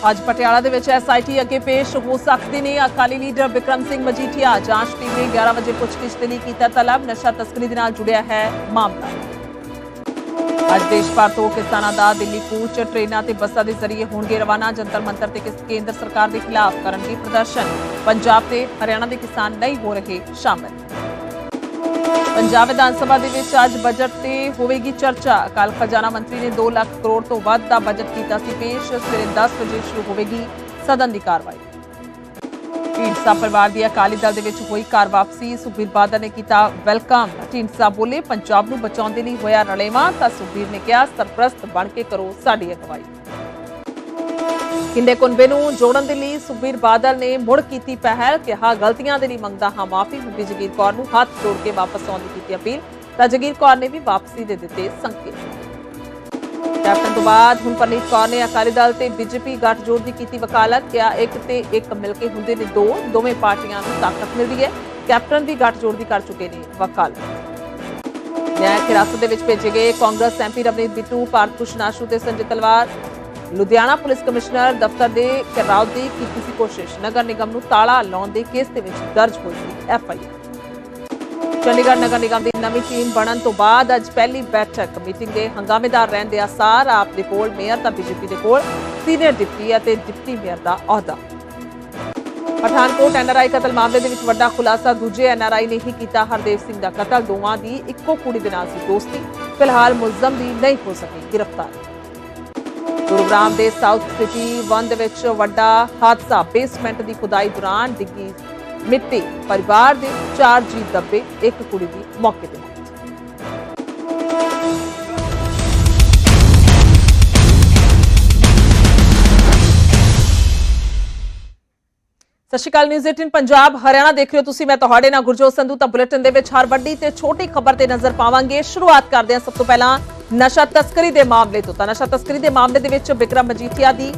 ਅੱਜ ਪਟਿਆਲਾ ਦੇ ਵਿੱਚ ਐਸਆਈਟੀ ਅੱਗੇ ਪੇਸ਼ ਹੋ ਸਕਦੇ ਨੇ। ਅਕਾਲੀ ਲੀਡਰ ਵਿਕਰਮ ਸਿੰਘ ਮਜੀਠੀਆ, ਜਾਂਚ ਟੀਮ ਨੇ 11 ਵਜੇ ਪੁੱਛਗਿੱਛ ਦੇ ਲਈ ਕੀਤਾ ਤਲਬ। ਨਸ਼ਾ ਤਸਕਰੀ ਦੇ ਨਾਲ ਜੁੜਿਆ ਹੈ ਮਾਮਲਾ। ਅੱਜ ਦੇਸ਼ ਭਰ ਤੋਂ ਕਿਸਾਨਾਂ ਦਾ ਦਿੱਲੀ ਕੂਚ ਟ੍ਰੇਨਾਂ ਤੇ ਬੱਸਾਂ ਦੇ ਜ਼ਰੀਏ ਹੋਣਗੇ ਰਵਾਨਾ। ਜੰਤਰ ਮੰਤਰ ਤੇ ਕੇਂਦਰ ਸਰਕਾਰ ਦੇ ਖਿਲਾਫ ਕਰਨਗੇ ਪ੍ਰਦਰਸ਼ਨ। ਪੰਜਾਬ ਤੇ ਹਰਿਆਣਾ ਦੇ ਕਿਸਾਨ ਨਹੀਂ ਹੋ ਰਹੇ ਸ਼ਾਮਲ। ਪੰਜਾਬ ਵਿਧਾਨ ਸਭਾ ਦੇ ਵਿੱਚ ਅੱਜ ਬਜਟ ਤੇ ਹੋਵੇਗੀ ਚਰਚਾ। ਕੱਲ ਖਜ਼ਾਨਾ ਮੰਤਰੀ ਨੇ 2 ਲੱਖ ਕਰੋੜ ਤੋਂ ਵੱਧ ਦਾ ਬਜਟ ਕੀਤਾ ਸੀ ਪੇਸ਼। ਸਵੇਰੇ 10 ਵਜੇ ਸ਼ੁਰੂ ਹੋਵੇਗੀ ਸਦਨ ਦੀ ਕਾਰਵਾਈ। ਢੀਂਡਸਾ ਪਰਿਵਾਰ ਦੀ ਅਕਾਲੀ ਦਲ ਦੇ ਵਿੱਚ ਹੋਈ ਕਾਰ ਵਾਪਸੀ। ਸੁਖਬੀਰ ਬਾਦਲ ਨੇ ਕੀਤਾ ਵੈਲਕਮ। ਢੀਂਡਸਾ ਬੋਲੇ, ਪੰਜਾਬ ਨੂੰ ਬਚਾਉਣ ਦੇ ਲਈ ਹੋਇਆ ਰਲੇਵਾਂ ਤਾਂ ਸੁਖਬੀਰ ਨੇ ਕਿਹਾ, ਸਰਪ੍ਰਸਤ ਬਣ ਕੇ ਕਰੋ ਸਾਡੀ ਅਗਵਾਈ। ਕਿੰਦੇ ਕੁਨਬੇ ਨੂੰ ਜੋੜਨ ਦੇ ਲਈ ਸੁਖਬੀਰ ਬਾਦਲ ਨੇ ਮੁੜ ਕੀਤੀ ਪਹਿਲ, ਕਿਹਾ ਗਲਤੀਆਂ ਦੇ ਲਈ ਮੰਗਦਾ ਹਾਂ ਮਾਫੀ ਹੁੰਦੀ ਜਗੀਰ ਕੌਰ ਨੂੰ ਹੱਥ ਜੋੜ ਕੇ ਵਾਪਸ ਆਉਣ ਦੀ ਕੀਤੀ ਅਪੀਲ, ਤਾਂ ਜਗੀਰ ਕੌਰ ਨੇ ਵੀ ਵਾਪਸੀ ਦੇ ਦਿੱਤੇ ਸੰਕੇਤ। ਕੈਪਟਨ ਤੋਂ ਬਾਅਦ ਹੁਣ ਪਰਨੀਤ ਕੌਰ ਨੇ ਅਕਾਲੀ ਦਲ ਤੇ ਬੀਜੇਪੀ ਗੱਠਜੋੜ ਦੀ ਕੀਤੀ ਵਕਾਲਤ, ਕਿਹਾ ਇੱਕ ਤੇ ਇੱਕ ਮਿਲ ਕੇ ਹੁੰਦੇ ਨੇ ਦੋ, ਦੋਵੇਂ ਪਾਰਟੀਆਂ ਨੂੰ ਤਾਕਤ ਮਿਲਦੀ ਹੈ, ਕੈਪਟਨ ਦੀ ਗੱਠਜੋੜ ਦੀ ਕਰ ਚੁੱਕੇ ਨੇ ਵਕਾਲਤ। ਨਿਆਇਕ ਹਿਰਾਸਤ ਦੇ ਵਿੱਚ ਭੇਜੇ ਗਏ ਕਾਂਗਰਸ ਐਮਪੀ ਰਵਨੀਤ ਬਿੱਟੂ, ਭਾਰਤ ਭੂਸ਼ਣ ਆਸ਼ੂ ਤੇ ਸੰਜੇ ਤਲਵਾਰ ਲੁਧਿਆਣਾ ਪੁਲਿਸ ਕਮਿਸ਼ਨਰ ਦਫ਼ਤਰ ਦੇ ਘਰਾਓ ਦੀ ਕੀਤੀ ਸੀ ਕੋਸ਼ਿਸ਼। ਨਗਰ ਨਿਗਮ ਨੂੰ ਤਾਲਾ ਲਾਉਣ ਦੇ ਕੇਸ ਦੇ ਵਿੱਚ ਦਰਜ ਹੋਈ ਸੀ ਐਫ ਆਈ ਚੰਡੀਗੜ੍ਹ ਨਗਰ ਨਿਗਮ ਦੀ ਨਵੀਂ ਟੀਮ ਬਣਨ ਤੋਂ ਬਾਅਦ ਅੱਜ ਪਹਿਲੀ ਬੈਠਕ ਮੀਟਿੰਗ ਦੇ ਹੰਗਾਮੇਦਾਰ ਰਹਿਣ ਦੇ ਆਸਾਰ ਆਪ ਦੇ ਕੋਲ, ਮੇਅਰ ਤਾਂ ਬੀਜੇਪੀ ਦੇ ਕੋਲ, ਸੀਨੀਅਰ ਡਿਪਟੀ ਅਤੇ ਡਿਪਟੀ ਮੇਅਰ ਦਾ ਅਹੁਦਾ। ਪਠਾਨਕੋਟ ਐਨਆਰਆਈ ਕਤਲ ਮਾਮਲੇ ਦੇ ਵਿੱਚ ਵੱਡਾ ਖੁਲਾਸਾ, ਦੂਜੇ ਐਨਆਰਆਈ ਨੇ ਹੀ ਕੀਤਾ, ਹਰਦੇਵ ਸਿੰਘ ਦਾ ਕਤਲ, ਦੋਵਾਂ ਦੀ ਇੱਕੋ ਕੁੜੀ ਦੇ ਨਾਲ ਸੀ ਦੋਸਤੀ। ਫਿਲਹਾਲ ਮੁਲਜ਼ਮ ਦੀ ਨਹੀਂ ਹੋ ਸਕੀ ਗ੍ਰਿਫਤਾਰ। ਗੁਰੂਗ੍ਰਾਮ ਦੇ ਸਾਊਥ ਸਿਟੀ 1 ਦੇ ਵਿੱਚ ਵੱਡਾ ਹਾਦਸਾ। ਬੇਸਮੈਂਟ ਦੀ ਖੁਦਾਈ ਦੌਰਾਨ ਡਿੱਗੀ ਮਿੱਟੀ। ਪਰਿਵਾਰ ਦੇ ਚਾਰ ਜੀ ਦੱਬੇ, ਇੱਕ ਕੁੜੀ ਦੀ ਮੌਕੇ ਤੇ ਸਤਿ ਸ਼੍ਰੀ ਅਕਾਲ ਨਿਊਜ਼ 18 ਪੰਜਾਬ, ਹਰਿਆਣਾ ਦੇਖ ਰਹੇ ਹੋ ਤੁਸੀਂ, ਮੈਂ ਤੁਹਾਡੇ ਨਾਲ ਗੁਰਜੋਤ ਸੰਧੂ, ਤਾਂ ਬੁਲੇਟਿਨ ਦੇ ਵਿੱਚ ਹਰ ਵੱਡੀ ਤੇ ਛੋਟੀ ਖਬਰ ਤੇ ਨਜ਼ਰ ਪਾਵਾਂਗੇ। ਸ਼ੁਰੂਆਤ ਕਰਦੇ ਹਾਂ ਸਭ ਤੋਂ ਪਹਿਲਾਂ ਨਸ਼ਾ ਤਸਕਰੀ ਦੇ ਮਾਮਲੇ ਤੋਂ, ਤਾਂ ਨਸ਼ਾ ਤਸਕਰੀ ਦੇ ਮਾਮਲੇ ਦੇ ਵਿੱਚ ਵਿਕਰਮ ਮਜੀਠੀਆ ਦੀ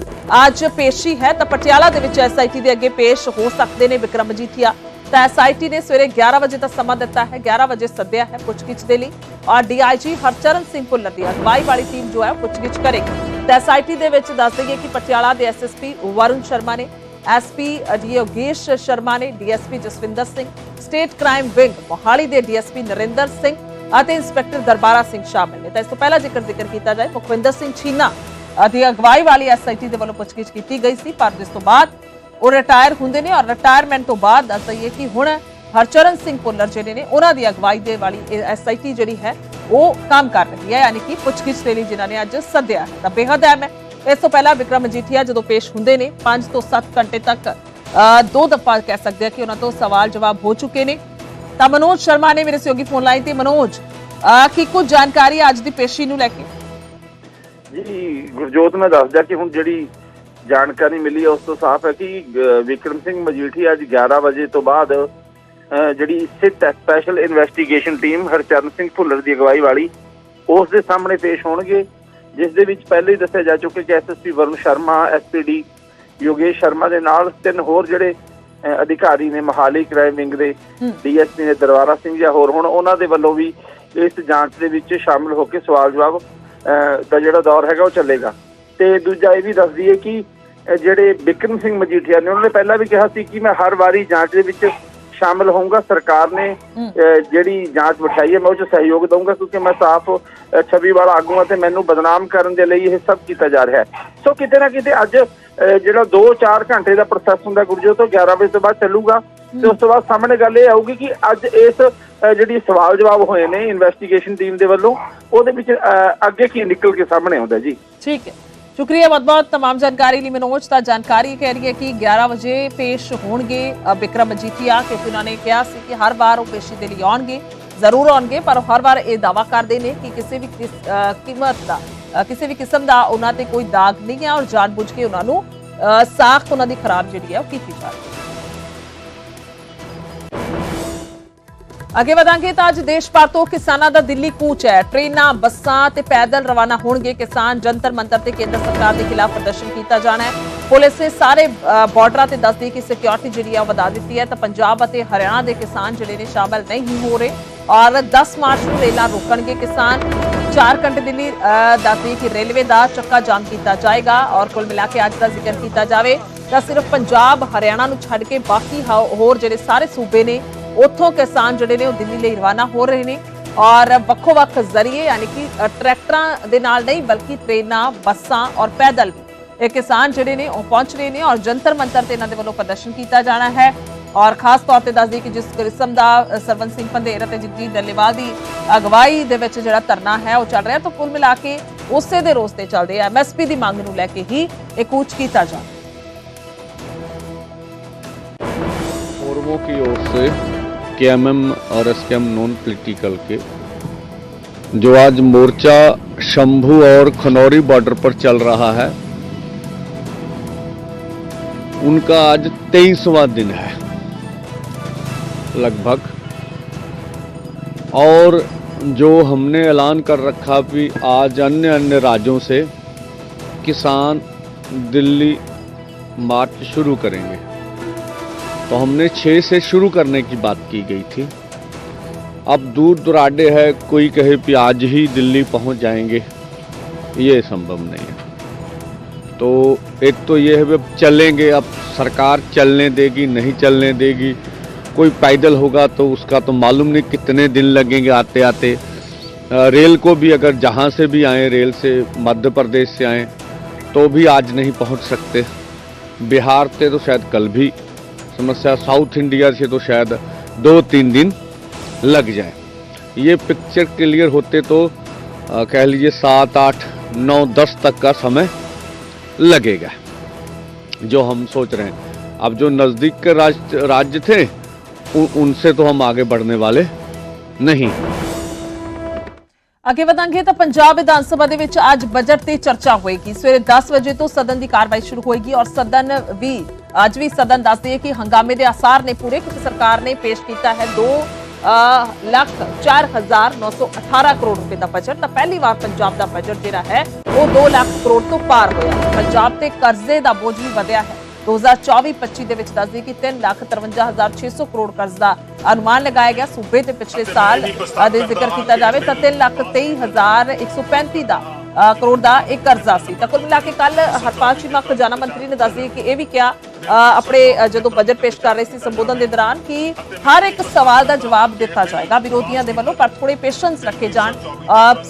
ਅੱਜ ਪੇਸ਼ੀ ਹੈ, ਤਾਂ ਪਟਿਆਲਾ ਦੇ ਵਿੱਚ ਐਸਆਈਟੀ ਦੇ ਅੱਗੇ ਪੇਸ਼ ਹੋ ਸਕਦੇ ਨੇ ਵਿਕਰਮ ਮਜੀਠੀਆ। ਤਾਂ ਐਸਆਈਟੀ ਨੇ ਸਵੇਰੇ 11 ਵਜੇ ਦਾ ਸਮਾਂ ਦਿੱਤਾ ਹੈ 11 ਵਜੇ ਸੱਦਿਆ ਹੈ ਪੁੱਛਗਿੱਛ ਦੇ ਲਈ। ਔਰ ਡੀਆਈਜੀ ਹਰਚਰਨ ਸਿੰਘ ਭੁੱਲਰ ਦੀ ਅਗਵਾਈ ਵਾਲੀ ਟੀਮ ਜੋ ਹੈ ਪੁੱਛਗਿੱਛ ਕਰੇਗੀ। ਤਾਂ ਐਸਆਈਟੀ ਦੇ ਵਿੱਚ ਦੱਸ ਦਈਏ ਕਿ ਪਟਿਆਲਾ ਦੇ ਐਸਐਸਪੀ ਵਰੁਣ ਸ਼ਰਮਾ ਨੇ ਐਸਪੀ ਯੋਗੇਸ਼ ਸ਼ਰਮਾ ਨੇ DSP Jaswinder Singh, state crime wing Mohali ਦੇ ਡੀਐਸਪੀ ਨਰਿੰਦਰ ਸਿੰਘ ਅਤੇ ਇੰਸਪੈਕਟਰ ਦਰਬਾਰਾ ਸਿੰਘ ਸ਼ਾਮਿਲ ਨੇ। ਤਾਂ ਇਸ ਤੋਂ ਪਹਿਲਾਂ ਜੇਕਰ ਜ਼ਿਕਰ ਕੀਤਾ ਜਾਏ ਮੁਖਵਿੰਦਰ ਸਿੰਘ ਛੀਨਾ ਦੀ ਅਗਵਾਈ ਵਾਲੀ ਐਸਆਈਟੀ ਦੇ ਵੱਲੋਂ ਪੁੱਛਗਿੱਛ ਕੀਤੀ ਗਈ ਸੀ, ਪਰ ਜਿਸ ਤੋਂ ਬਾਅਦ ਉਹ ਰਿਟਾਇਰ ਹੁੰਦੇ ਨੇ ਔਰ ਰਿਟਾਇਰਮੈਂਟ ਤੋਂ ਬਾਅਦ ਦੱਸ ਦਈਏ ਕਿ ਹੁਣ ਹਰਚਰਨ ਸਿੰਘ ਪੁੱਲਰ ਜਿਹੜੇ ਨੇ, ਉਹਨਾਂ ਦੀ ਅਗਵਾਈ ਦੇ ਵਾਲੀ ਐਸਆਈਟੀ ਜਿਹੜੀ ਹੈ, ਉਹ ਕੰਮ ਕਰ ਰਹੀ ਹੈ, ਯਾਨੀ ਕਿ ਪੁੱਛਗਿੱਛ ਦੇ ਲਈ ਜਿਨ੍ਹਾਂ ਨੇ ਅੱਜ ਸੱਦਿਆ ਤਾਂ ਬੇਹੱਦ ਅਹਿਮ ਹੈ ਇਸ ਤੋਂ ਪਹਿਲਾਂ ਵਿਕਰਮ ਮਜੀਠੀਆ ਜਦੋਂ ਪੇਸ਼ ਹੁੰਦੇ ਨੇ 5 ਤੋਂ 7 ਘੰਟੇ ਤੱਕ ਦੋ ਦਫਾ ਕਹਿ ਸਕਦੇ ਆ ਕਿ ਉਹਨਾਂ ਤੋਂ ਸਵਾਲ ਜਵਾਬ ਹੋ ਚੁੱਕੇ ਨੇ। ਤਾਂ ਮਨੋਜ ਸ਼ਰਮਾ ਨੇ ਮੇਰੇ ਸਹਿਯੋਗੀ ਫੋਨ ਲਾਈਨ ਤੇ। ਮਨੋਜ ਕੀ ਕੁਝ ਜਾਣਕਾਰੀ ਅੱਜ ਦੀ ਪੇਸ਼ੀ ਨੂੰ ਲੈ ਕੇ? ਜੀ ਗੁਰਜੋਤ, ਮੈਂ ਦੱਸਦਾ ਕਿ ਹੁਣ ਜਿਹੜੀ ਜਾਣਕਾਰੀ ਮਿਲੀ ਹੈ ਉਸ ਤੋਂ ਸਾਫ਼ ਹੈ ਕਿ ਵਿਕਰਮ ਸਿੰਘ ਮਜੀਠੀ ਅੱਜ 11 ਵਜੇ ਤੋਂ ਬਾਅਦ ਜਿਹੜੀ SIT special investigation team Harcharan Singh Bhullar ਦੀ ਅਗਵਾਈ ਵਾਲੀ, ਉਸ ਦੇ ਸਾਹਮਣੇ ਪੇਸ਼ ਹੋਣਗੇ। ਜਿਸ ਦੇ ਵਿੱਚ ਪਹਿਲੇ ਹੀ ਦੱਸਿਆ ਜਾ ਚੁੱਕਾ ਕਿ ਐਸਐਸਪੀ ਵਰੁਣ ਸ਼ਰਮਾ ਐਸਪੀਡੀ ਯੋਗੇਸ਼ ਸ਼ਰਮਾ ਦੇ ਨਾਲ ਤਿੰਨ ਹੋਰ ਜਿਹੜੇ ਅਧਿਕਾਰੀ ਨੇ ਮਹਾਲੀ ਕ੍ਰਾਈਮ ਵਿੰਗ ਦੇ ਹੂੰ। ਡੀਐਸਪੀ ਨੇ ਦਰਬਾਰਾ ਸਿੰਘ ਜਾਂ ਹੋਰ ਹੁਣ ਉਹਨਾਂ ਦੇ ਵੱਲੋਂ ਵੀ ਇਸ ਜਾਂਚ ਦੇ ਵਿੱਚ ਸ਼ਾਮਲ ਹੋ ਕੇ ਸਵਾਲ ਜਵਾਬ ਦਾ ਜਿਹੜਾ ਦੌਰ ਹੈਗਾ ਉਹ ਚੱਲੇਗਾ ਤੇ ਦੂਜਾ ਇਹ ਵੀ ਦੱਸ ਦਈਏ ਕਿ ਜਿਹੜੇ ਬਿਕਰਮ ਸਿੰਘ ਮਜੀਠੀਆ ਨੇ ਉਹਨਾਂ ਨੇ ਪਹਿਲਾਂ ਵੀ ਕਿਹਾ ਸੀ ਕਿ ਮੈਂ ਹਰ ਵਾਰੀ ਜਾਂਚ ਦੇ ਵਿੱਚ ਸ਼ਾਮਲ ਹੋਊਂਗਾ। ਸਰਕਾਰ ਨੇ ਜਿਹੜੀ ਜਾਂਚ ਬਿਠਾਈ ਹੈ ਮੈਂ ਉਹ 'ਚ ਸਹਿਯੋਗ ਦਊਂਗਾ। ਕਿਉਂਕਿ ਮੈਂ ਸਾਫ਼ ਛਵੀ ਵਾਲਾ ਆਗੂ ਹਾਂ ਤੇ ਮੈਨੂੰ ਬਦਨਾਮ ਕਰਨ ਦੇ ਲਈ ਇਹ ਸਭ ਕੀਤਾ ਜਾ ਰਿਹਾ ਹੈ। ਸੋ ਕਿਤੇ ਨਾ ਕਿਤੇ ਅੱਜ ਜਿਹੜਾ 2-4 ਘੰਟੇ ਦਾ ਪ੍ਰੋਸੈਸ ਹੁੰਦਾ ਗੁਰਜੋ ਤੋਂ 11 ਵਜੇ ਤੋਂ ਬਾਅਦ ਚੱਲੂਗਾ। ਤੇ ਉਸ ਤੋਂ ਬਾਅਦ ਸਾਹਮਣੇ ਗੱਲ ਇਹ ਆਊਗੀ ਕਿ ਅੱਜ ਇਸ ਜਿਹੜੀ ਸਵਾਲ ਜਵਾਬ ਹੋਏ ਨੇ ਇਨਵੈਸਟੀਗੇਸ਼ਨ ਟੀਮ ਦੇ ਵੱਲੋਂ ਉਹਦੇ ਵਿੱਚ ਅੱਗੇ ਕੀ ਨਿਕਲ ਕੇ ਸਾਹਮਣੇ ਆਉਂਦਾ ਜੀ। ਠੀਕ ਹੈ। ਸ਼ੁਕਰੀਆ ਬਹੁਤ ਬਹੁਤ तमाम ਜਾਣਕਾਰੀ ਲਈ ਮਨੋਜ ਤਾਂ ਜਾਣਕਾਰੀ ਕਹਿ ਰਹੀ ਹੈ ਕਿ 11 ਵਜੇ ਪੇਸ਼ ਹੋਣਗੇ ਅ, ਵਿਕਰਮ ਮਜੀਠੀਆ ਕਿਉਂਕਿ ਉਹਨਾਂ ਨੇ ਕਿਹਾ ਸੀ ਕਿ ਹਰ ਵਾਰ ਉਹ ਪੇਸ਼ੀ ਦੇ ਲਈ ਆਉਣਗੇ ਜ਼ਰੂਰ ਆਉਣਗੇ ਪਰ ਉਹ ਹਰ ਵਾਰ ਇਹ ਦਾਵਾ ਕਰਦੇ ਨੇ ਕਿ ਕਿਸੇ ਵੀ ਕਿਸ- ਅ, ਕੀਮਤ ਦਾ ਅ, ਕਿਸੇ ਵੀ ਕਿਸਮ ਦਾ ਉਹਨਾਂ ਤੇ ਕੋਈ ਦਾਗ ਨਹੀਂ ਹੈ ਔਰ ਜਾਣਬੁੱਝ ਕੇ ਉਹਨਾਂ ਨੂੰ ਅ, ਸਾਖ ਉਹਨਾਂ ਦੀ ਖਰਾਬ ਜਿਹੜੀ ਹੈ ਉਹ ਕੀਤੀ ਜਾ ਰਹੀ ਹੈ ਅੱਗੇ ਵਧਾਂਗੇ ਤਾਂ ਅੱਜ ਦੇਸ਼ ਭਰ ਤੋਂ ਕਿਸਾਨਾਂ ਦਾ ਦਿੱਲੀ ਕੂਚ ਹੈ। ਟ੍ਰੇਨਾਂ ਬੱਸਾਂ ਤੇ ਪੈਦਲ ਰਵਾਨਾ ਹੋਣਗੇ ਕਿਸਾਨ। ਜੰਤਰ ਮੰਤਰ ਤੇ ਕੇਂਦਰ ਸਰਕਾਰ ਦੇ ਖਿਲਾਫ ਪ੍ਰਦਰਸ਼ਨ ਕੀਤਾ ਜਾਣਾ ਹੈ। ਪੁਲਿਸ ਨੇ ਸਾਰੇ ਬਾਰਡਰਾਂ ਤੇ ਦੱਸਦੀ ਕਿ ਸਿਕਿਉਰਿਟੀ ਜਿਹੜੀ ਆ ਵਧਾ ਦਿੱਤੀ ਹੈ। ਤਾਂ ਪੰਜਾਬ ਅਤੇ ਹਰਿਆਣਾ ਦੇ ਕਿਸਾਨ ਜਿਹੜੇ ਨੇ ਸ਼ਾਮਲ ਨਹੀਂ ਹੋ ਰਹੇ ਔਰ 10 ਮਾਰਚ ਨੂੰ ਰੇਲਾਂ ਰੋਕਣਗੇ ਕਿਸਾਨ। 4 ਘੰਟੇ ਦਿੱਲੀ ਅ, ਦੱਸਦੀ ਕਿ ਰੇਲਵੇ ਦਾ ਚੱਕਾ ਜਾਮ ਕੀਤਾ ਜਾਏਗਾ ਔਰ ਕੁੱਲ ਮਿਲਾ ਕੇ ਅੱਜ ਦਾ ਜ਼ਿਕਰ ਕੀਤਾ ਜਾਵੇ ਤਾਂ ਸਿਰਫ ਪੰਜਾਬ ਹਰਿਆਣਾ ਨੂੰ ਛੱਡ ਕੇ ਬਾਕੀ ਹੋਰ ਜਿਹੜੇ ਸਾਰੇ ਸੂਬੇ ਨੇ ਉੱਥੋਂ ਕਿਸਾਨ ਜਿਹੜੇ ਨੇ ਉਹ ਦਿੱਲੀ ਲਈ ਰਵਾਨਾ ਹੋ ਰਹੇ ਨੇ ਔਰ ਵੱਖੋ ਵੱਖ ਜ਼ਰੀਏ ਯਾਨੀ ਕਿ ਟਰੈਕਟਰਾਂ ਦੇ ਨਾਲ ਨਹੀਂ ਬਲਕਿ ਟ੍ਰੇਨਾਂ ਬੱਸਾਂ ਔਰ ਪੈਦਲ ਇਹ ਕਿਸਾਨ ਜਿਹੜੇ ਨੇ ਉਹ ਪਹੁੰਚ ਰਹੇ ਨੇ ਔਰ ਜੰਤਰ ਮੰਤਰ ਤੇ ਇਹਨਾਂ ਦੇ ਵੱਲੋਂ ਪ੍ਰਦਰਸ਼ਨ ਕੀਤਾ ਜਾਣਾ ਹੈ। ਔਰ ਖਾਸ ਤੌਰ ਤੇ ਦੱਸਦੀ ਕਿ ਜਿਸ ਕਿਸਮ ਦਾ ਸਰਵਨ ਸਿੰਘ ਪੰਧੇਰ ਅਤੇ ਜਗਜੀਤ ਡੱਲੇਵਾਲ ਦੀ ਅਗਵਾਈ ਦੇ ਵਿੱਚ ਜਿਹੜਾ ਧਰਨਾ ਹੈ ਉਹ ਚੱਲ ਰਿਹਾ ਤਾਂ ਕੁੱਲ ਮਿਲਾ ਕੇ ਉਸੇ ਦੇ ਰੋਸ ਤੇ ਚੱਲਦੇ ਆ। ਐਮਐਸਪੀ ਦੀ ਮੰਗ ਨੂੰ ਲੈ ਕੇ ਹੀ ਇਹ ਕੂਚ ਕੀਤਾ ਜਾ ਔਰ ਉਹ ਕੀ ਔਰ की ओर से केएमएम और एसकेएम नॉन पॉलिटिकल के, जो आज मोर्चा शंभू और खनौरी बॉर्डर पर चल रहा है, उनका आज तेईसवा दिन है, लगभग। और जो हमने ऐलान कर रखा भी आज अन्य अन्य राज्यों से, किसान दिल्ली मार्च शुरू करेंगे। तो हमने छः से शुरू करने की बात की गई थी। अब दूर दुराडे है, कोई कहे कि आज ही दिल्ली पहुँच जाएँगे। ये संभव नहीं है। तो एक तो ये है, अब चलेंगे, अब सरकार चलने देगी, नहीं चलने देगी। कोई पैदल होगा तो उसका तो मालूम नहीं कितने दिन लगेंगे आते आते रेल को भी अगर जहाँ से भी आए, रेल से मध्य प्रदेश से आए तो भी आज नहीं पहुँच सकते। बिहार से तो शायद कल भी समस्या साउथ इंडिया से तो शायद दो तीन दिन लग जाए। ये पिक्चर क्लियर होते तो अ, कह लीजिए सात आठ नौ दस तक का समय लगेगा जो हम सोच रहे हैं। अब जो नज़दीक के राज्य राज्य थे उनसे तो हम आगे बढ़ने वाले नहीं। ਅੱਗੇ ਵਧਾਂਗੇ ਤਾਂ ਪੰਜਾਬ ਵਿਧਾਨ ਸਭਾ ਦੇ ਵਿੱਚ ਅੱਜ ਬਜਟ ਤੇ ਚਰਚਾ ਹੋਏਗੀ। ਸਵੇਰੇ 10 ਵਜੇ ਤੋਂ ਸਦਨ ਦੀ ਕਾਰਵਾਈ ਸ਼ੁਰੂ ਹੋਏਗੀ ਔਰ ਸਦਨ ਵੀ, ਅੱਜ ਵੀ ਸਦਨ ਦੱਸਦੇ ਹੈ ਕਿ ਹੰਗਾਮੇ ਦੇ ਆਸਾਰ ਨੇ ਪੂਰੇ ਕਿਉਂਕਿ ਸਰਕਾਰ ਨੇ ਪੇਸ਼ ਕੀਤਾ ਹੈ 2 ਲੱਖ 4918 ਕਰੋੜ ਰੁਪਏ ਦਾ ਬਜਟ ਤਾਂ ਪਹਿਲੀ ਵਾਰ ਪੰਜਾਬ ਦਾ ਬਜਟ ਜਿਹੜਾ ਹੈ, ਉਹ 2 ਲੱਖ ਕਰੋੜ ਤੋਂ ਪਾਰ ਹੋਇਆ। ਪੰਜਾਬ ਤੇ ਕਰਜ਼ੇ ਦਾ ਬੋਝ ਵੀ ਵਧਿਆ ਹੈ। 2024-25 ਦੇ ਵਿੱਚ ਦੱਸਦੀ ਕਿ 353600 ਕਰੋੜ ਕਰਜ਼ ਦਾ ਅਨੁਮਾਨ ਲਗਾਇਆ ਗਿਆ। ਸੂਬੇ ਤੇ ਪਿਛਲੇ ਸਾਲ ਦੇ ਜ਼ਿਕਰ ਕੀਤਾ ਜਾਵੇ ਤਾਂ 323135 ਦਾ ਕਰੋੜ ਦਾ ਇੱਕ ਕਰਜ਼ਾ ਸੀ। ਤਾਂ ਕੁੱਲ ਮਿਲਾ ਕੇ ਕੱਲ ਹਰਪਾਲ ਚੀਮਾ ਖਜ਼ਾਨਾ ਮੰਤਰੀ ਨੇ ਦੱਸਦੀ ਕਿ ਇਹ ਵੀ ਕਿਹਾ ਆਪਣੇ ਜਦੋਂ ਬਜਟ ਪੇਸ਼ ਕਰ ਰਹੇ ਸੀ ਸੰਬੋਧਨ ਦੇ ਦੌਰਾਨ ਕਿ ਹਰ ਇੱਕ ਸਵਾਲ ਦਾ ਜਵਾਬ ਦਿੱਤਾ ਜਾਏਗਾ ਵਿਰੋਧੀਆਂ ਦੇ ਵੱਲੋਂ ਪਰ ਥੋੜੇ ਪੇਸ਼ੈਂਸ ਰੱਖੇ ਜਾਣ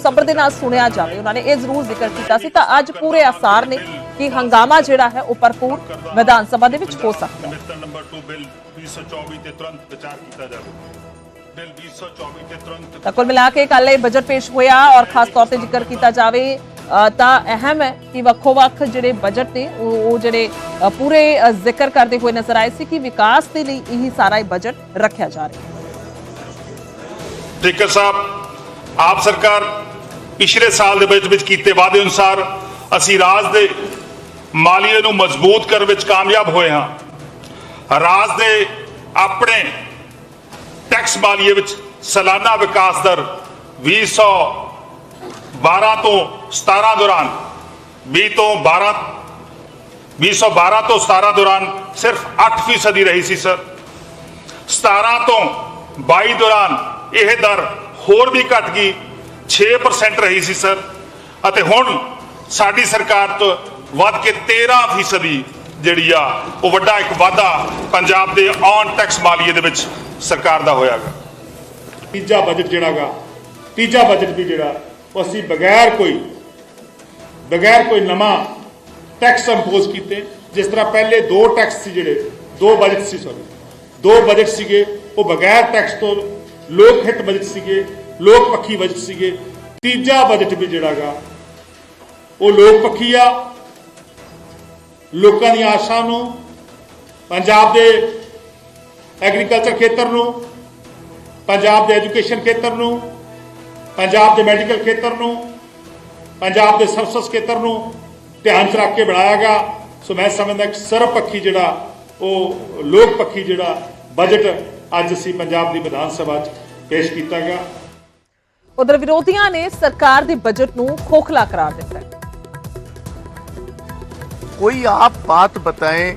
ਸਬਰ ਦੇ ਨਾਲ ਸੁਣਿਆ ਜਾਵੇ। ਉਹਨਾਂ ਨੇ ਇਹ ਜ਼ਰੂਰ ਜ਼ਿਕਰ ਕੀਤਾ ਸੀ। ਤਾਂ ਅੱਜ ਪੂਰੇ ਆਸਾਰ ਨੇ ਕਿ ਹੰਗਾਮਾ ਜਿਹੜਾ ਹੈ ਉਹ ਭਰਪੂਰ ਵਿਧਾਨ ਸਭਾ ਦੇ ਵਿੱਚ ਹੋ ਸਕਦਾ ਹੈ। ਮਿੱਤਰ ਨੰਬਰ 2 ਬਿੱਲ 224 ਤੇ ਤੁਰੰਤ ਵਿਚਾਰ ਕੀਤਾ ਜਾਵੇ। ਬਿੱਲ 224 ਤੇ ਤੁਰੰਤ ਤਾਂ ਕੁੱਲ ਮਿਲਾ ਕੇ ਕੱਲ੍ਹ ਇਹ ਬਜਟ ਪੇਸ਼ ਹੋਇਆ ਔਰ ਖਾਸ ਤੌਰ ਤੇ ਜ਼ਿਕਰ ਕੀਤਾ ਜਾਵੇ ਤਾਂ ਅਹਿਮ ਹੈ ਕਿ ਵੱਖੋ-ਵੱਖ ਜਿਹੜੇ ਬਜਟ ਨੇ, ਉਹ ਜਿਹੜੇ ਪੂਰੇ ਜ਼ਿਕਰ ਕਰਦੇ ਹੋਏ ਨਜ਼ਰ ਆਏ ਸੀ ਕਿ ਵਿਕਾਸ ਦੇ ਲਈ ਇਹ ਸਾਰਾ ਇਹ ਬਜਟ ਰੱਖਿਆ ਜਾ ਰਿਹਾ ਹੈ। ਸਪੀਕਰ ਸਾਹਿਬ, ਆਪ ਸਰਕਾਰ ਪਿਛਲੇ ਸਾਲ ਦੇ ਬਜਟ ਵਿੱਚ ਕੀਤੇ ਵਾਅਦੇ ਅਨੁਸਾਰ ਅਸੀਂ ਰਾਜ ਦੇ ਮਾਲੀਏ ਨੂੰ ਮਜ਼ਬੂਤ ਕਰਨ ਵਿੱਚ ਕਾਮਯਾਬ ਹੋਏ ਹਾਂ। ਰਾਜ ਦੇ ਆਪਣੇ ਟੈਕਸ ਮਾਲੀਏ ਵਿੱਚ ਸਾਲਾਨਾ ਵਿਕਾਸ ਦਰ 2012 ਤੋਂ 17 ਦੌਰਾਨ 20 ਤੋਂ 12 2012 ਤੋਂ 17 ਦੌਰਾਨ ਸਿਰਫ 8% ਹੀ ਰਹੀ ਸੀ, ਸਰ। 17 ਤੋਂ 22 ਦੌਰਾਨ ਇਹ ਦਰ ਹੋਰ ਵੀ ਘਟ ਗਈ 6% ਰਹੀ ਸੀ, ਸਰ। ਅਤੇ ਹੁਣ ਸਾਡੀ ਸਰਕਾਰ ਤੋਂ ਵੱਧ ਕੇ 13% ਜਿਹੜੀ ਆ, ਉਹ ਵੱਡਾ ਇੱਕ ਵਾਧਾ ਪੰਜਾਬ ਦੇ ਔਨ ਟੈਕਸ ਮਾਲੀਏ ਦੇ ਵਿੱਚ ਸਰਕਾਰ ਦਾ ਹੋਇਆਗਾ। ਤੀਜਾ ਬਜਟ ਜਿਹੜਾਗਾ ਤੀਜਾ ਬਜਟ ਵੀ ਜਿਹੜਾ, ਉਹ ਅਸੀਂ ਬਗੈਰ ਕੋਈ ਬਗੈਰ ਕੋਈ ਨਵਾਂ ਟੈਕਸ ਇੰਪੋਜ਼ ਕੀਤੇ ਜਿਸ ਤਰ੍ਹਾਂ ਪਹਿਲੇ ਦੋ ਟੈਕਸ ਸੀ ਜਿਹੜੇ ਦੋ ਬਜਟ ਸੀ ਸੌਰੀ ਦੋ ਬਜਟ ਸੀਗੇ ਉਹ ਬਗੈਰ ਟੈਕਸ ਤੋਂ ਲੋਕ ਹਿੱਤ ਬਜਟ ਸੀਗੇ ਲੋਕ ਪੱਖੀ ਬਜਟ ਸੀਗੇ ਤੀਜਾ ਬਜਟ ਵੀ ਜਿਹੜਾਗਾ ਉਹ ਲੋਕ ਪੱਖੀ ਆ ਲੋਕਾਂ ਦੀਆਂ ਆਸ਼ਾ ਨੂੰ ਪੰਜਾਬ ਦੇ ਐਗਰੀਕਲਚਰ ਖੇਤਰ ਨੂੰ ਪੰਜਾਬ ਦੇ ਐਜੂਕੇਸ਼ਨ ਖੇਤਰ ਨੂੰ ਪੰਜਾਬ ਦੇ ਮੈਡੀਕਲ ਖੇਤਰ ਨੂੰ ਪੰਜਾਬ ਦੇ ਸਰਵਿਸ ਖੇਤਰ ਨੂੰ ਧਿਆਨ ਚ ਰੱਖ ਕੇ ਬਣਾਇਆ ਗਿਆ ਸੋ ਮੈਂ ਸਮਝਦਾ ਕਿ ਸਰਵਪੱਖੀ ਜਿਹੜਾ ਉਹ ਲੋਕ ਪੱਖੀ ਜਿਹੜਾ ਬਜਟ ਅੱਜ ਅਸੀਂ ਪੰਜਾਬ ਦੀ ਵਿਧਾਨ ਸਭਾ 'ਚ ਪੇਸ਼ ਕੀਤਾ ਗਿਆ ਉਧਰ ਵਿਰੋਧੀਆਂ ਨੇ ਸਰਕਾਰ ਦੇ ਬਜਟ ਨੂੰ ਖੋਖਲਾ ਕਰਾਰ ਦਿੱਤਾ ਹੈ कोई आप बात बताएं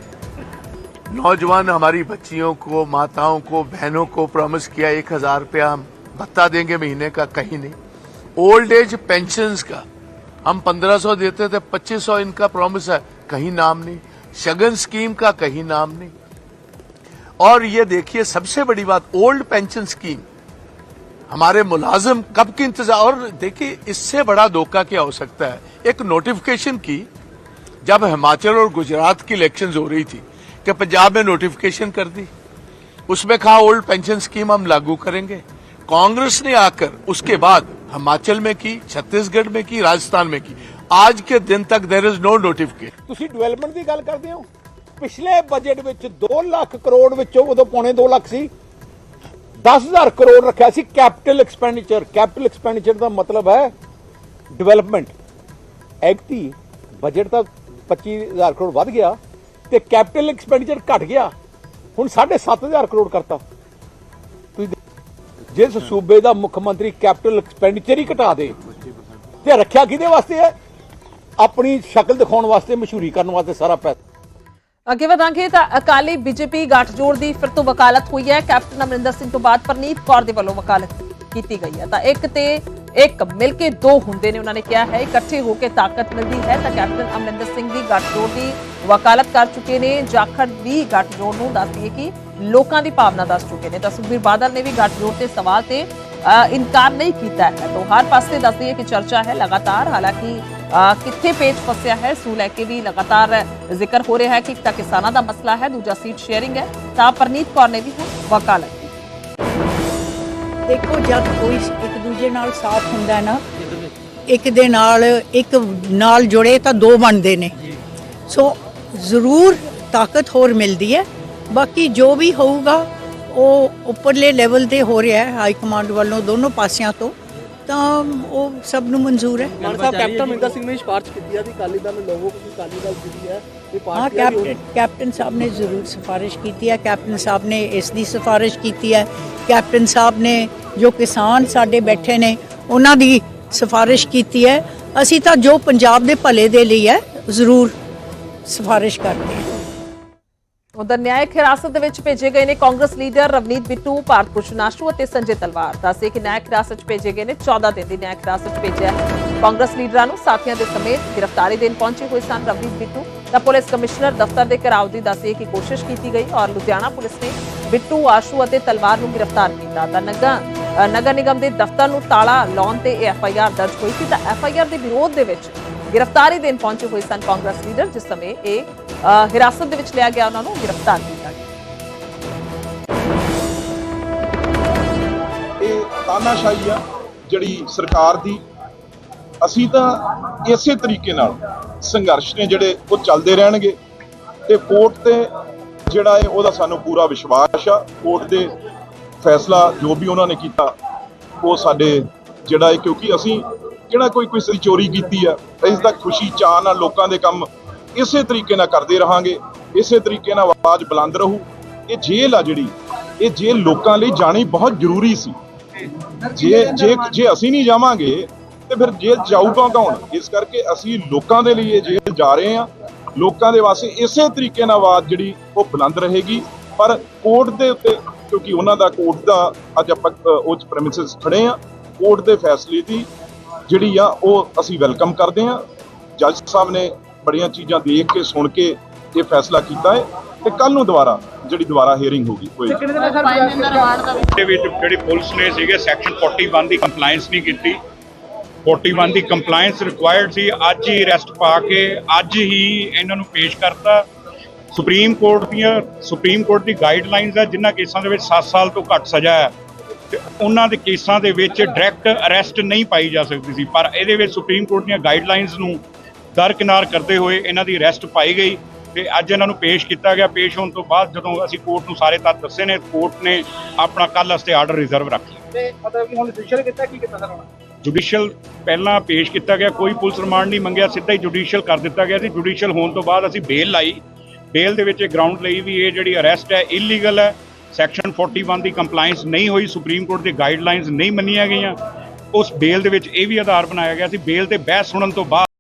नौजवान हमारी बच्चियों को माताओं को बहनों को प्रॉमिस किया एक हजार रुपया हम भत्ता देंगे महीने का कहीं नहीं ओल्ड एज पेंशन्स का हम 1500 देते थे 2500 इनका प्रॉमिस है, कहीं नाम नहीं। शगन स्कीम का कहीं नाम नहीं। और ये देखिए, सबसे बड़ी बात ओल्ड पेंशन स्कीम हमारे मुलाजिम कब की इंतज़ार, और देखिए, इससे बड़ा धोखा क्या हो सकता है? एक नोटिफिकेशन की, जब हिमाचल और गुजरात की इलेक्शन हो रही थी, कि पंजाब में नोटिफिकेशन कर दी। उसमें कहा ओल्ड पेंशन स्कीम हम लागू करेंगे। कांग्रेस ने आकर, उसके बाद हिमाचल में की छत्तीसगढ़ में की राजस्थान में की आज के दिन तक देर इज नो नोटिफिकेशन ਤੁਸੀਂ ਡਿਵੈਲਪਮੈਂਟ ਦੀ ਗੱਲ ਕਰਦੇ ਹੋ ਪਿਛਲੇ ਬਜਟ ਵਿੱਚ 2 ਲੱਖ ਕਰੋੜ ਵਿੱਚੋਂ ਉਦੋਂ ਪੌਣੇ 2 ਲੱਖ ਸੀ 10000 ਕਰੋੜ ਰੱਖਿਆ ਸੀ ਕੈਪੀਟਲ ਐਕਸਪੈਂਡੀਚਰ ਕੈਪੀਟਲ ਐਕਸਪੈਂਡੀਚਰ ਦਾ ਮਤਲਬ ਹੈ ਡਿਵੈਲਪਮੈਂਟ ਐਕਟੀ ਬਜਟ ਤਾਂ 25000 ਕਰੋੜ ਵੱਧ ਗਿਆ ਤੇ ਕੈਪੀਟਲ ਐਕਸਪੈਂਡੀਚਰ ਘਟ ਗਿਆ ਹੁਣ 7500 ਕਰੋੜ ਕਰਤਾ ਤੁਸੀਂ ਦੇ- ਜਿਸ ਸੂਬੇ ਦਾ ਮੁੱਖ ਮੰਤਰੀ ਕੈਪੀਟਲ ਐਕਸਪੈਂਡੀਚਰ ਹੀ ਘਟਾ ਦੇ, ਤੇ ਰੱਖਿਆ ਕਿਹਦੇ ਵਾਸਤੇ ਹੈ? ਆਪਣੀ ਸ਼ਕਲ ਦਿਖਾਉਣ ਵਾਸਤੇ, ਮਸ਼ਹੂਰੀ ਕਰਨ ਵਾਸਤੇ ਸਾਰਾ ਪੈਸਾ ਅੱਗੇ ਵਧਾਂਗੇ ਤਾਂ ਅਕਾਲੀ ਬੀਜੇਪੀ ਗੱਠਜੋੜ ਦੀ ਫਿਰ ਤੋਂ ਵਕਾਲਤ ਹੋਈ ਹੈ। ਕੈਪਟਨ ਅਮਰਿੰਦਰ ਸਿੰਘ ਤੋਂ ਬਾਅਦ ਪਰਨੀਤ ਕੌਰ ਦੇ ਵੱਲੋਂ ਵਕਾਲਤ ਕੀਤੀ ਗਈ ਹੈ। ਤਾਂ ਇੱਕ ਤੇ ਇੱਕ ਮਿਲ ਕੇ ਦੋ ਹੁੰਦੇ ਨੇ, ਉਹਨਾਂ ਨੇ ਕਿਹਾ ਹੈ, ਇਕੱਠੇ ਹੋ ਕੇ ਤਾਕਤ ਮਿਲਦੀ ਹੈ ਤਾਂ ਕੈਪਟਨ ਅਮਰਿੰਦਰ ਸਿੰਘ ਦੀ ਗੱਠਜੋੜ ਦੀ ਵਕਾਲਤ ਕਰ ਚੁੱਕੇ ਨੇ। ਜਾਖੜ ਵੀ ਗੱਠਜੋੜ ਨੂੰ ਦੱਸਦੀ ਦਈਏ ਕਿ ਲੋਕਾਂ ਦੀ ਭਾਵਨਾ ਦੱਸ ਚੁੱਕੇ ਨੇ। ਤਾਂ ਸੁਖਬੀਰ ਬਾਦਲ ਨੇ ਵੀ ਗੱਠਜੋੜ ਤੇ ਸਵਾਲ ਤੇ ਇਨਕਾਰ ਨਹੀਂ ਕੀਤਾ ਹੈ। ਤੋਂ ਹਰ ਪਾਸੇ ਦੱਸ ਦਈਏ ਕਿ ਚਰਚਾ ਹੈ ਲਗਾਤਾਰ। ਹਾਲਾਂਕਿ ਕਿੱਥੇ ਪੇਚ ਫਸਿਆ ਹੈ ਸੂ ਲੈ ਕੇ ਵੀ ਲਗਾਤਾਰ ਜ਼ਿਕਰ ਹੋ ਰਿਹਾ ਹੈ ਕਿ ਇੱਕ ਤਾਂ ਕਿਸਾਨਾਂ ਦਾ ਮਸਲਾ ਹੈ ਦੂਜਾ ਸੀਟ ਸ਼ੇਅਰਿੰਗ ਹੈ। ਤਾਂ ਪ੍ਰਨੀਤ ਕੌਰ ਨੇ ਵੀ ਹੈ ਵਕਾਲਤ ਕੀਤੀ। ਦੇਖੋ ਜਦ ਕੋਈ ਇੱਕ ਦੂਜੇ ਨਾਲ ਸਾਥ ਹੁੰਦਾ ਹੈ ਨਾ ਇੱਕ ਦੇ ਨਾਲ ਇੱਕ ਨਾਲ ਜੁੜੇ ਤਾਂ ਦੋ ਬਣਦੇ ਨੇ। ਸੋ ਜ਼ਰੂਰ ਤਾਕਤ ਹੋਰ ਮਿਲਦੀ ਹੈ। ਬਾਕੀ ਜੋ ਵੀ ਹੋਊਗਾ ਉਹ ਉੱਪਰਲੇ ਲੈਵਲ ਤੇ ਹੋ ਰਿਹਾ ਹੈ ਹਾਈ ਕਮਾਂਡ ਵੱਲੋਂ ਦੋਨੋਂ ਪਾਸਿਆਂ ਤੋਂ ਤਾਂ ਉਹ ਸਭ ਨੂੰ ਮਨਜ਼ੂਰ ਹੈ। ਮਾਨ ਸਾਹਿਬ ਕੈਪਟਨ ਅਮਰਿੰਦਰ ਸਿੰਘ ਨੇ ਸਿਫਾਰਿਸ਼ ਕੀਤੀ ਹੈ ਵੀ ਅਕਾਲੀ ਦਲ ਨੂੰ ਲੋਗੋ ਕਿਉਂਕਿ ਅਕਾਲੀ ਦਲ ਜਿਹੜੀ ਹੈ ਇਹ ਹਾਂ ਕੈਪਟਨ ਕੈਪਟਨ ਸਾਹਿਬ ਨੇ ਜ਼ਰੂਰ ਸਿਫਾਰਿਸ਼ ਕੀਤੀ ਹੈ। ਕੈਪਟਨ ਸਾਹਿਬ ਨੇ ਇਸ ਦੀ ਸਿਫਾਰਿਸ਼ ਕੀਤੀ ਹੈ। ਕੈਪਟਨ ਸਾਹਿਬ ਨੇ ਜੋ ਕਿਸਾਨ ਸਾਡੇ ਬੈਠੇ ਨੇ ਉਹਨਾਂ ਦੀ ਸਿਫਾਰਿਸ਼ ਕੀਤੀ ਹੈ। ਅਸੀਂ ਤਾਂ ਜੋ ਪੰਜਾਬ ਦੇ ਭਲੇ ਦੇ ਲਈ ਹੈ ਜ਼ਰੂਰ ਸਿਫਾਰਿਸ਼ ਕਰਦੇ ਹਾਂ। ਉਧਰ ਨਿਆਇਕ ਹਿਰਾਸਤ ਦੇ ਵਿੱਚ ਭੇਜੇ ਗਏ ਨੇ ਕਾਂਗਰਸ ਲੀਡਰ ਰਵਨੀਤ ਬਿੱਟੂ, ਭਾਰਤ ਭੂਸ਼ਣ ਆਸ਼ੂ ਅਤੇ ਸੰਜੇ ਤਲਵਾਰ। ਦੱਸੇ ਕਿ ਨਿਆਇਕ ਹਿਰਾਸਤ 'ਚ ਭੇਜੇ ਗਏ ਨੇ 14 ਦਿਨ ਦੀ ਨਿਆਇਕ ਹਿਰਾਸਤ 'ਚ ਭੇਜਿਆ ਕਾਂਗਰਸ ਲੀਡਰਾਂ ਨੂੰ ਸਾਥੀਆਂ ਦੇ ਸਮੇਤ ਗ੍ਰਿਫਤਾਰੀ ਦੇਣ ਪਹੁੰਚੇ ਹੋਏ ਸਨ ਰਵਨੀਤ ਬਿੱਟੂ। ਤਾਂ ਪੁਲਿਸ ਕਮਿਸ਼ਨਰ ਦਫ਼ਤਰ ਦੇ ਘਿਰਾਓ ਦੀ ਦੱਸੇ ਕਿ ਕੋਸ਼ਿਸ਼ ਕੀਤੀ ਗਈ ਔਰ ਲੁਧਿਆਣਾ ਪੁਲਿਸ ਨੇ ਬਿੱਟੂ, ਆਸ਼ੂ ਅਤੇ ਤਲਵਾਰ ਨੂੰ ਗ੍ਰਿਫਤਾਰ ਕੀਤਾ। ਤਾਂ ਨਗਾ ਨਗਰ ਨਿਗਮ ਦੇ ਦਫ਼ਤਰ ਨੂੰ ਤਾਲਾ ਲਾਉਣ ਤੇ ਇਹ ਐਫ ਆਈ ਆਰ ਦਰਜ ਹੋਈ ਸੀ। ਤਾਂ ਐਫ ਆਈ ਆਰ ਦੇ ਵਿਰੋਧ ਦੇ ਵਿੱਚ ਗ੍ਰਿਫਤਾਰੀ ਦੇਣ ਪਹੁੰਚੇ ਹੋਏ ਸਨ ਕਾਂਗਰਸ ਲੀਡਰ, ਜਿਸ ਸਮੇਂ ਇਹ ਹਿਰਾਸਤ ਦੇ ਵਿੱਚ ਲਿਆ ਗਿਆ ਉਹਨਾਂ ਨੂੰ, ਗ੍ਰਿਫਤਾਰ ਕੀਤਾ ਗਿਆ। ਇਹ ਤਾਨਾਸ਼ਾਹੀ ਆ ਜਿਹੜੀ ਸਰਕਾਰ ਦੀ। ਅਸੀਂ ਤਾਂ ਇਸੇ ਤਰੀਕੇ ਨਾਲ ਸੰਘਰਸ਼ ਨੇ ਜਿਹੜੇ ਉਹ ਚੱਲਦੇ ਰਹਿਣਗੇ ਤੇ ਕੋਰਟ ਤੇ ਜਿਹੜਾ ਹੈ ਉਹਦਾ ਸਾਨੂੰ ਪੂਰਾ ਵਿਸ਼ਵਾਸ ਆ। ਕੋਰਟ ਦੇ ਫੈਸਲਾ ਜੋ ਵੀ ਉਹਨਾਂ ਨੇ ਕੀਤਾ, ਉਹ ਸਾਡੇ ਜਿਹੜਾ ਹੈ ਕਿਉਂਕਿ ਅਸੀਂ ਕਿਹੜਾ ਕੋਈ ਕਿਸੇ ਚੋਰੀ ਕੀਤੀ ਆ। ਇਸ ਦਾ ਖੁਸ਼ੀ ਚਾਹ ਨਾਲ ਲੋਕਾਂ ਦੇ ਕੰਮ ਇਸੇ ਤਰੀਕੇ ਨਾਲ ਕਰਦੇ ਰਹਾਂਗੇ ਇਸੇ ਤਰੀਕੇ ਨਾਲ ਆਵਾਜ਼ ਬੁਲੰਦ ਰਹੂ। ਇਹ ਜੇਲ੍ਹ ਆ ਜਿਹੜੀ ਇਹ ਜੇਲ੍ਹ ਲੋਕਾਂ ਲਈ ਜਾਣੀ ਬਹੁਤ ਜ਼ਰੂਰੀ ਸੀ। ਜੇ ਜੇ ਜੇ ਅਸੀਂ ਨਹੀਂ ਜਾਵਾਂਗੇ ਤੇ ਫਿਰ ਜੇਲ੍ਹ ਜਾਊਗਾ ਕੌਣ? ਇਸ ਕਰਕੇ ਅਸੀਂ ਲੋਕਾਂ ਦੇ ਲਈ ਇਹ ਜੇਲ੍ਹ ਜਾ ਰਹੇ ਹਾਂ। ਲੋਕਾਂ ਦੇ ਵਾਸਤੇ ਇਸੇ ਤਰੀਕੇ ਨਾਲ ਆਵਾਜ਼ ਜਿਹੜੀ ਉਹ ਬੁਲੰਦ ਰਹੇਗੀ। ਪਰ ਕੋਰਟ ਦੇ ਉੱਤੇ ਕਿਉਂਕਿ ਉਹਨਾਂ ਦਾ ਕੋਰਟ ਦਾ ਅੱਜ ਆਪਾਂ ਅ, ਉਹ ਪ੍ਰੈਮਿਸਿਸ ਖੜੇ ਆ ਕੋਰਟ ਦੇ ਫੈਸਲੇ ਦੀ ਜਿਹੜੀ ਆ ਉਹ ਅਸੀਂ ਵੈਲਕਮ ਕਰਦੇ ਆ ਜੱਜ ਸਾਹਿਬ ਨੇ ਬੜੀਆਂ ਚੀਜ਼ਾਂ ਦੇਖ ਕੇ ਸੁਣ ਕੇ ਇਹ ਫੈਸਲਾ ਕੀਤਾ ਹੈ ਤੇ ਕੱਲ ਨੂੰ ਦੁਬਾਰਾ ਜਿਹੜੀ ਦੁਬਾਰਾ ਹੀਅਰਿੰਗ ਹੋਗੀ ਹੋਏਗੀ। ਦੇ ਵਿੱਚ ਜਿਹੜੀ ਪੁਲਿਸ ਨੇ ਸੀਗੇ ਸੈਕਸ਼ਨ 41 ਦੀ ਕੰਪਲਾਈਂਸ ਨਹੀਂ ਕੀਤੀ। 41 ਦੀ ਕੰਪਲਾਈਂਸ ਰਿਕੁਆਇਰਡ ਸੀ। ਅੱਜ ਹੀ ਅਰੈਸਟ ਪਾ ਕੇ ਅੱਜ ਹੀ ਇਹਨਾਂ ਨੂੰ ਪੇਸ਼ ਕਰਤਾ। ਸੁਪਰੀਮ ਕੋਰਟ ਦੀਆਂ ਸੁਪਰੀਮ ਕੋਰਟ ਦੀ ਗਾਈਡਲਾਈਨਸ ਹੈ ਜਿਨ੍ਹਾਂ ਕੇਸਾਂ ਦੇ ਵਿੱਚ 7 ਸਾਲ ਤੋਂ ਘੱਟ ਸਜ਼ਾ ਹੈ। ਤੇ ਉਹਨਾਂ ਦੇ ਕੇਸਾਂ ਦੇ ਵਿੱਚ ਡਾਇਰੈਕਟ ਅਰੈਸਟ ਨਹੀਂ ਪਾਈ ਜਾ ਸਕਦੀ ਸੀ। ਪਰ ਇਹਦੇ ਵਿੱਚ ਸੁਪਰੀਮ ਕੋਰਟ ਦੀਆਂ ਗਾਈਡਲਾਈਨਸ ਨੂੰ ਦਰਕਿਨਾਰ ਕਰਦੇ ਹੋਏ ਇਹਨਾਂ ਦੀ ਅਰੈਸਟ ਪਾਈ ਗਈ ਤੇ ਅੱਜ ਇਹਨਾਂ ਨੂੰ ਪੇਸ਼ ਕੀਤਾ ਗਿਆ। ਪੇਸ਼ ਹੋਣ ਤੋਂ ਬਾਅਦ ਜਦੋਂ ਅਸੀਂ ਕੋਰਟ ਨੂੰ ਸਾਰੇ ਤੱਥ ਦੱਸੇ ਨੇ ਕੋਰਟ ਨੇ ਆਪਣਾ ਕੱਲ੍ਹ ਵਾਸਤੇ ਆਰਡਰ ਰਿਜ਼ਰਵ ਰੱਖ ਲਿਆ। ਤੇ ਮਤਲਬ ਕਿ ਹੁਣ ਜੁਡੀਸ਼ੀਅਲ ਕੀਤਾ ਕੀ ਕੀਤਾ ਸਰ ਹੁਣ ਜੁਡੀਸ਼ੀਅਲ ਪਹਿਲਾਂ ਪੇਸ਼ ਕੀਤਾ ਗਿਆ ਕੋਈ ਪੁਲਿਸ ਰਿਮਾਂਡ ਨਹੀਂ ਮੰਗਿਆ ਸਿੱਧਾ ਹੀ ਜੁਡੀਸ਼ੀਅਲ ਕਰ ਦਿੱਤਾ ਗਿਆ ਸੀ। ਜੁਡੀਸ਼ੀਅਲ ਹੋਣ ਤੋਂ ਬਾਅਦ ਅਸੀਂ ਬੇਲ ਲਾਈ। ਬੇਲ ਦੇ ਵਿੱਚ ਇਹ ਗਰਾਊਂਡ ਲਈ ਵੀ ਇਹ ਜਿਹੜੀ ਅਰੈਸਟ ਹੈ ਇਲੀਗਲ ਹੈ। ਸੈਕਸ਼ਨ 41 ਦੀ ਕੰਪਲਾਈਂਸ ਨਹੀਂ ਹੋਈ ਸੁਪਰੀਮ ਕੋਰਟ ਦੀ ਗਾਈਡਲਾਈਨਸ ਨਹੀਂ ਮੰਨੀਆਂ ਗਈਆਂ। ਉਸ ਬੇਲ ਦੇ ਵਿੱਚ ਇਹ ਵੀ ਆਧਾਰ ਬਣਾਇਆ ਗਿਆ ਸੀ। ਬੇਲ ਤੇ ਬਹਿਸ ਸੁਣਨ ਤੋਂ ਬਾਅਦ